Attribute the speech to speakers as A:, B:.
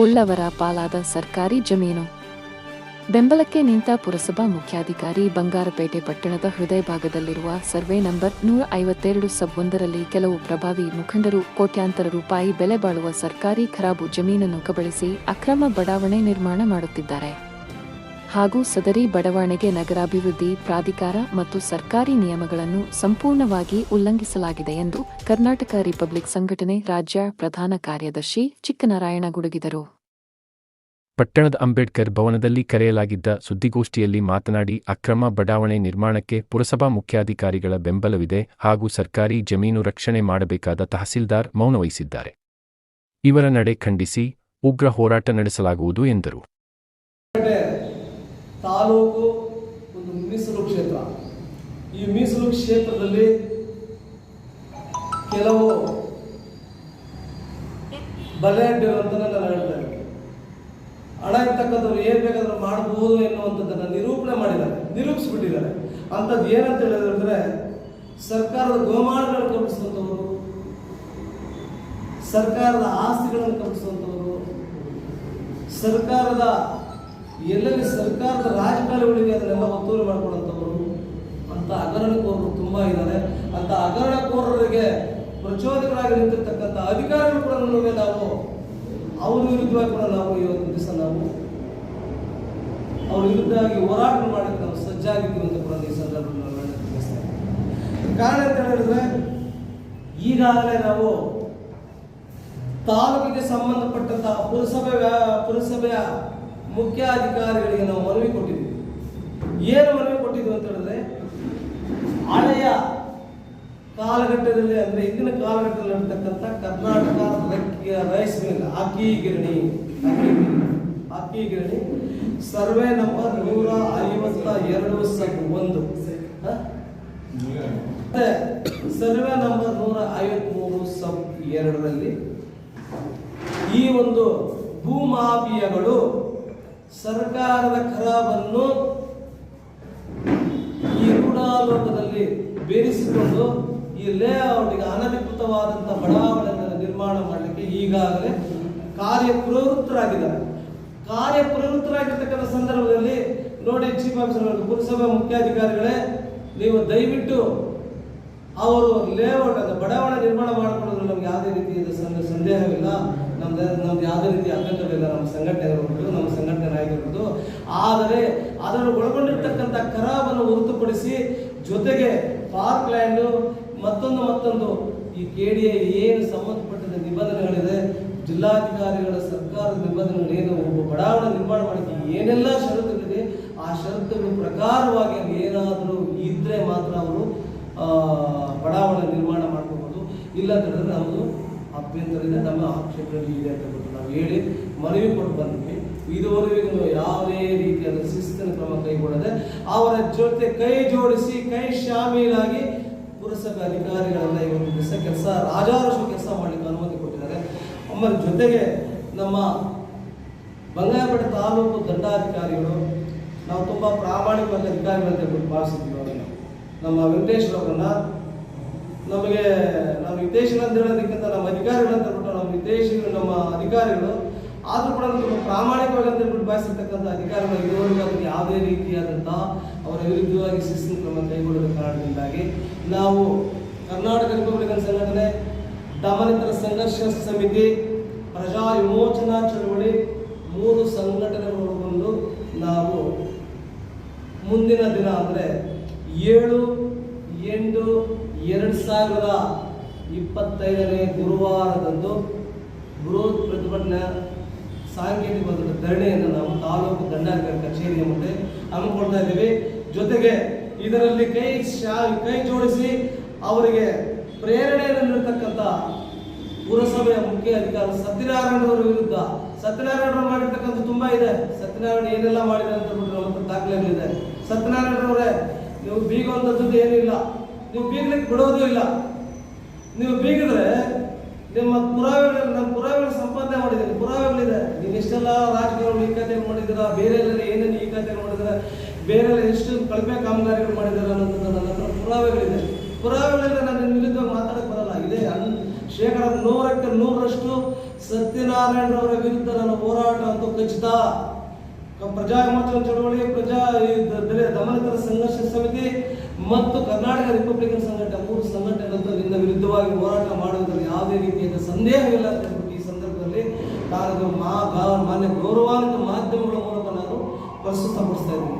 A: ಉಳ್ಳವರ ಪಾಲಾದ ಸರ್ಕಾರಿ ಜಮೀನು. ಬೆಂಬಲಕ್ಕೆ ನಿಂತ ಪುರಸಭಾ ಮುಖ್ಯಾಧಿಕಾರಿ ಬಂಗಾರಪೇಟೆ ಪಟ್ಟಣದ ಹೃದಯ ಭಾಗದಲ್ಲಿರುವ ಸರ್ವೆ ನಂಬರ್ ನೂರ ಐವತ್ತೆರಡು ಸಬ್ ಒಂದರಲ್ಲಿ ಕೆಲವು ಪ್ರಭಾವಿ ಮುಖಂಡರು ಕೋಟ್ಯಾಂತರ ರೂಪಾಯಿ ಬೆಲೆ ಬಾಳುವ ಸರ್ಕಾರಿ ಖರಾಬು ಜಮೀನನ್ನು ಕಬಳಿಸಿ ಅಕ್ರಮ ಬಡಾವಣೆ ನಿರ್ಮಾಣ ಮಾಡುತ್ತಿದ್ದಾರೆ. ಹಾಗೂ ಸದರಿ ಬಡಾವಣೆಗೆ ನಗರಾಭಿವೃದ್ಧಿ, ಪ್ರಾಧಿಕಾರ ಮತ್ತು ಸರ್ಕಾರಿ ನಿಯಮಗಳನ್ನು ಸಂಪೂರ್ಣವಾಗಿ ಉಲ್ಲಂಘಿಸಲಾಗಿದೆ ಎಂದು ಕರ್ನಾಟಕ ರಿಪಬ್ಲಿಕ್ ಸಂಘಟನೆ ರಾಜ್ಯ ಪ್ರಧಾನ ಕಾರ್ಯದರ್ಶಿ ಚಿಕ್ಕನಾರಾಯಣ ಗುಡುಗಿದರು.
B: ಪಟ್ಟಣದ ಅಂಬೇಡ್ಕರ್ ಭವನದಲ್ಲಿ ಕರೆಯಲಾಗಿದ್ದ ಸುದ್ದಿಗೋಷ್ಠಿಯಲ್ಲಿ ಮಾತನಾಡಿ, ಅಕ್ರಮ ಬಡಾವಣೆ ನಿರ್ಮಾಣಕ್ಕೆ ಪುರಸಭಾ ಮುಖ್ಯಾಧಿಕಾರಿಗಳ ಬೆಂಬಲವಿದೆ ಹಾಗೂ ಸರ್ಕಾರಿ ಜಮೀನು ರಕ್ಷಣೆ ಮಾಡಬೇಕಾದ ತಹಸೀಲ್ದಾರ್ ಮೌನವಹಿಸಿದ್ದಾರೆ. ಇವರ ನಡೆ ಖಂಡಿಸಿ, ಉಗ್ರ ಹೋರಾಟ ನಡೆಸಲಾಗುವುದು ಎಂದರು.
C: ತಾಲೂಕು ಒಂದು ಮೀಸಲು ಕ್ಷೇತ್ರ. ಈ ಮೀಸಲು ಕ್ಷೇತ್ರದಲ್ಲಿ ಕೆಲವು ಬಲೆ ನಾನು ಹೇಳ್ತಾ ಇದ್ದೀನಿ ಹಣ ಇರ್ತಕ್ಕಂಥವ್ರು ಏನ್ ಬೇಕಾದರೂ ಮಾಡಬಹುದು ಎನ್ನುವಂಥದ್ದನ್ನ ನಿರೂಪಣೆ ಮಾಡಿದ್ದಾರೆ, ನಿರೂಪಿಸ್ಬಿಟ್ಟಿದ್ದಾರೆ. ಅಂಥದ್ದು ಏನಂತ ಹೇಳಿದ್ರೆ ಸರ್ಕಾರದ ಗೋಮಾಳಗಳನ್ನು ಕಲ್ಪಿಸುವಂಥವರು, ಸರ್ಕಾರದ ಆಸ್ತಿಗಳನ್ನು ಕಲ್ಪಿಸುವಂಥವರು, ಸರ್ಕಾರದ ಎಲ್ಲೆಲ್ಲಿ ಸರ್ಕಾರದ ರಾಜಕಾರಣಿಗಳಿಗೆ ಅದನ್ನೆಲ್ಲ ಒತ್ತುವರಿ ಮಾಡ್ಕೊಳ್ಳುವಂಥವ್ರು ಅಂತ ಹಗರಣಕೋರರು ತುಂಬಾ ಇದ್ದಾರೆ. ಅಂತ ಹಗರಣಕೋರರಿಗೆ ಪ್ರಚೋದಕರಾಗಿ ನಿಂತಿರ್ತಕ್ಕಂಥ ಅಧಿಕಾರಿಗಳು ಕೂಡ ನಾವು ಅವ್ರ ವಿರುದ್ಧವಾಗಿ ಕೂಡ ನಾವು ಇವತ್ತು ದಿವಸ ನಾವು ಅವ್ರ ವಿರುದ್ಧವಾಗಿ ಹೋರಾಟ ಮಾಡಕ್ಕೆ ನಾವು ಸಜ್ಜಾಗಿದ್ದೀವಿ ಅಂತ ಕೂಡ ಈ ಸಂದರ್ಭದಲ್ಲಿ ಕಾರಣ ಅಂತ ಹೇಳಿದ್ರೆ, ಈಗಾಗಲೇ ನಾವು ತಾಲೂಕಿಗೆ ಸಂಬಂಧಪಟ್ಟಂತಹ ಪುರಸಭೆ ಪುರಸಭೆಯ ಮುಖ್ಯ ಅಧಿಕಾರಿಗಳಿಗೆ ನಾವು ಮನವಿ ಕೊಟ್ಟಿದ್ದೀವಿ. ಏನು ಮನವಿ ಕೊಟ್ಟಿದ್ವಿ ಅಂತ ಹೇಳಿದ್ರೆ ಹಳೆಯ ಕಾಲಘಟ್ಟದಲ್ಲಿ ಅಂದ್ರೆ ಹಿಂದಿನ ಕಾಲಘಟ್ಟದಲ್ಲಿ ನಡೀತಕ್ಕಂಥ ಕರ್ನಾಟಕ ಲಕ್ಕಿಯ ರೈಸ್ ಮಿಲ್ ಅಕ್ಕಿ ಗಿರಣಿ ಅಕ್ಕಿ ಗಿರಣಿ. ಸರ್ವೆ ನಂಬರ್ ನೂರ ಐವತ್ತ ಎರಡು ಸಬ್ ಒಂದು. ಸರ್ವೆ ನಂಬರ್ ನೂರ ಐವತ್ಮೂರು ಸಬ್ ಎರಡರಲ್ಲಿ ಈ ಒಂದು ಭೂಮಾಫಿಯಗಳು ಸರ್ಕಾರದ ಖರಾಬನ್ನು ಈ ರೂಢಾಲೋಕದಲ್ಲಿ ಬೇರಿಸಿಕೊಂಡು ಈ ಲೇಔಟ್ಗೆ ಅನಧಿಕೃತವಾದಂತಹ ಬಡಾವಣೆಗಳನ್ನು ನಿರ್ಮಾಣ ಮಾಡಲಿಕ್ಕೆ ಈಗಾಗಲೇ ಕಾರ್ಯಪ್ರವೃತ್ತರಾಗಿದ್ದಾರೆ. ಕಾರ್ಯಪ್ರವೃತ್ತರಾಗಿರ್ತಕ್ಕಂಥ ಸಂದರ್ಭದಲ್ಲಿ ನೋಡಿ ಚೀಫ್ ಆಫೀಸರ್ ಪುರಸಭೆ ಮುಖ್ಯಾಧಿಕಾರಿಗಳೇ, ನೀವು ದಯವಿಟ್ಟು ಅವರು ಲೇಔಟ್ ಅಂದ್ರೆ ಬಡಾವಣೆ ನಿರ್ಮಾಣ ಮಾಡಿಕೊಳ್ಳೋದ್ರಲ್ಲಿ ನಮ್ಗೆ ಯಾವುದೇ ರೀತಿಯ ಸಂದ- ಸಂದೇಹವಿಲ್ಲ. ನಮ್ದು ನಮ್ದು ಯಾವುದೇ ರೀತಿಯ ಅಭ್ಯಂತರವಿಲ್ಲ ನಮ್ಮ ಸಂಘಟನೆ ಇರಬಹುದು ನಮ್ಮ ಸಂಘಟನೆ ಆಗಿರ್ಬೋದು ಆದರೆ ಅದನ್ನು ಒಳಗೊಂಡಿರ್ತಕ್ಕಂಥ ಕರಾವನ್ನು ಹೊರತುಪಡಿಸಿ ಜೊತೆಗೆ ಪಾರ್ಕ್ ಲ್ಯಾಂಡು ಮತ್ತೊಂದು ಮತ್ತೊಂದು ಈ ಕೆ ಡಿ ಎ ಏನು ಸಂಬಂಧಪಟ್ಟಿದ ನಿಬಂಧನೆಗಳಿದೆ, ಜಿಲ್ಲಾಧಿಕಾರಿಗಳ ಸರ್ಕಾರದ ನಿಬಂಧನೆಗಳು ಏನು ಒಬ್ಬ ಬಡಾವಣೆ ನಿರ್ಮಾಣ ಮಾಡಲಿಕ್ಕೆ ಏನೆಲ್ಲ ಷರತ್ತುಗಳಿದೆ, ಆ ಷರತ್ತುಗಳ ಪ್ರಕಾರವಾಗಿ ಏನಾದರೂ ಇದ್ರೆ ಮಾತ್ರ ಅವರು ಬಡಾವಣೆ ನಿರ್ಮಾಣ ಮಾಡ್ಕೋಬಹುದು ಇಲ್ಲ ನಾವು ಅಭ್ಯಂತರದಿಂದ ನಮ್ಮ ಆಕ್ಷೇಪದಲ್ಲಿ ಇದೆ ಅಂತ ಗೊತ್ತು. ನಾವು ಹೇಳಿ ಮನವಿ ಕೊಟ್ಟು ಬಂದ್ವಿ. ಇದುವರೆಗೂ ಯಾವುದೇ ರೀತಿಯಾದ ಶಿಸ್ತಿನ ಕ್ರಮ ಕೈಗೊಳ್ಳದೆ ಅವರ ಜೊತೆ ಕೈ ಜೋಡಿಸಿ, ಕೈ ಶಾಮೀಲಾಗಿ ಪುರಸಭೆ ಅಧಿಕಾರಿಗಳೆಲ್ಲ ಇವತ್ತು ದಿವಸ ಕೆಲಸ ರಾಜಾರುಷ ಕೆಲಸ ಮಾಡಲಿಕ್ಕೆ ಅನುಮತಿ ಕೊಟ್ಟಿದ್ದಾರೆ. ಆಮೇಲೆ ಜೊತೆಗೆ ನಮ್ಮ ಬಂಗಾರಪೇಟೆ ತಾಲೂಕು ದಂಡಾಧಿಕಾರಿಗಳು, ನಾವು ತುಂಬ ಪ್ರಾಮಾಣಿಕವಾದ ಅಧಿಕಾರಿಗಳಂತೆ ಭಾವಿಸಿದ್ವಿ ಅವರನ್ನ. ನಮ್ಮ ವೆಂಕಟೇಶ್ ಅವರನ್ನ. ನಮಗೆ, ನಾವು ಹಿತೇಶಿಗಳು ಅಂತ ಹೇಳೋದಕ್ಕಿಂತ ನಮ್ಮ ಅಧಿಕಾರಿಗಳಂತ ಅಂತ ಹೇಳ್ಬಿಟ್ಟು ನಮ್ಮ ಹಿತೇಶಿಗಳು ನಮ್ಮ ಅಧಿಕಾರಿಗಳು ಆದರೂ ಕೂಡ ತುಂಬ ಪ್ರಾಮಾಣಿಕವಾಗಿ ಅಂತ ಹೇಳ್ಬಿಟ್ಟು ಭಾವಿಸಿರ್ತಕ್ಕಂಥ ಅಧಿಕಾರಿಗಳು ಇರುವವರೆಗೂ ಅದಕ್ಕೆ ಯಾವುದೇ ರೀತಿಯಾದಂತಹ ಅವರ ವಿರುದ್ಧವಾಗಿ ಶಿಸ್ತಿನ ಕ್ರಮ ಕೈಗೊಳ್ಳುವ ಕಾರಣದಿಂದಾಗಿ ನಾವು ಕರ್ನಾಟಕ ರಿಪಬ್ಲಿಕನ್ ಸಂಘಟನೆ ದಮನಿತರ ಸಂಘರ್ಷ ಸಮಿತಿ ಪ್ರಜಾ ವಿಮೋಚನಾ ಚಳವಳಿ ಮೂರು ಸಂಘಟನೆಗಳು ಒಳಗೊಂಡು ನಾವು ಮುಂದಿನ ದಿನ ಅಂದರೆ ಏಳು ಎಂಟು ಎರಡು ಸಾವಿರದ ಇಪ್ಪತ್ತೈದನೇ ಗುರುವಾರದಂದು ಬೃಹತ್ ಪ್ರತಿಭಟನೆ ಸಾಂಕೇತಿಕ ಧರಣಿಯನ್ನು ನಾವು ತಾಲೂಕು ದಂಡಾಧಿಕಾರಿ ಕಚೇರಿಯ ಮುಂದೆ ಹಮ್ಮಿಕೊಳ್ತಾ ಇದ್ದೀವಿ. ಜೊತೆಗೆ ಇದರಲ್ಲಿ ಕೈ ಕೈ ಜೋಡಿಸಿ ಅವರಿಗೆ ಪ್ರೇರಣೆಯನ್ನು ನೀಡತಕ್ಕಂಥ ಪುರಸಭೆಯ ಮುಖ್ಯ ಅಧಿಕಾರಿ ಸತ್ಯನಾರಾಯಣರವರ ವಿರುದ್ಧ ಸತ್ಯನಾರಾಯಣರು ಮಾಡಿರ್ತಕ್ಕಂಥ ತುಂಬಾ ಇದೆ. ಸತ್ಯನಾರಾಯಣ ಏನೆಲ್ಲ ಮಾಡಿದೆ ಅಂತ ಹೇಳ್ಬಿಟ್ಟು ನಮ್ಮ ದಾಖಲೆಗಳಿದೆ. ಸತ್ಯನಾರಾಯಣರವರೇ ನೀವು ಬೀಗುವಂಥದ್ದು ಏನಿಲ್ಲ. ನೀವು ಬೀಗ್ಲಿಕ್ಕೆ ಬಿಡೋದು ಇಲ್ಲ. ನೀವು ಬೀಗಿದ್ರೆ ನಿಮ್ಮ ಪುರಾವೆಗಳಲ್ಲಿ ನಮ್ಮ ಪುರಾವೆಗಳು ಸಂಪಾದನೆ ಮಾಡಿದ್ದೀನಿ ಪುರಾವೆಗಳಿದೆ. ನೀವು ಇಷ್ಟೆಲ್ಲ ರಾಜಕಾರಣ ಈ ಕತೆ ಮಾಡಿದ್ದೀರಾ? ಬೇರೆ ಎಲ್ಲ ಏನೇನು ಈ ಕತೆ ಮಾಡಿದ್ರೆ ಬೇರೆ ಎಲ್ಲ ಎಷ್ಟು ಕಳಪೆ ಕಾಮಗಾರಿಗಳು ಮಾಡಿದ್ದಾರೆ ಅನ್ನೋದನ್ನ ನನ್ನ ಹತ್ರ ಪುರಾವೆಗಳಿದೆ. ಪುರಾವೆಗಳಿಂದ ನನ್ನ ವಿರುದ್ಧ ಮಾತಾಡಕ್ಕೆ ಬರಲ್ಲ. ಇದೆ ಅನ್- ಶೇಕಡ ನೂರಕ್ಕೆ ನೂರರಷ್ಟು ಸತ್ಯನಾರಾಯಣರವರ ವಿರುದ್ಧ ನನ್ನ ಹೋರಾಟ ಅಂತ ಖಚಿತ. ಪ್ರಜಾ ವಿಮೋಚನಾ ಚಳವಳಿ, ಪ್ರಜಾ ದಮನಿತರ ಸಂಘರ್ಷ ಸಮಿತಿ ಮತ್ತು ಕರ್ನಾಟಕ ರಿಪಬ್ಲಿಕನ್ ಸಂಘಟನೆ ಮೂರು ಸಂಘಟನೆ ವಿರುದ್ಧವಾಗಿ ಹೋರಾಟ ಮಾಡುವುದರಲ್ಲಿ ಯಾವುದೇ ರೀತಿಯಾದ ಸಂದೇಹವಿಲ್ಲ ಅಂತ ಈ ಸಂದರ್ಭದಲ್ಲಿ ನಾನು ಮಾನ್ಯ ಗೌರವಾನ್ವಿತ ಮಾಧ್ಯಮಗಳ ಮೂಲಕ ನಾನು ಪ್ರಸ್ತುತಪಡಿಸ್ತಾ ಇದ್ದೀನಿ.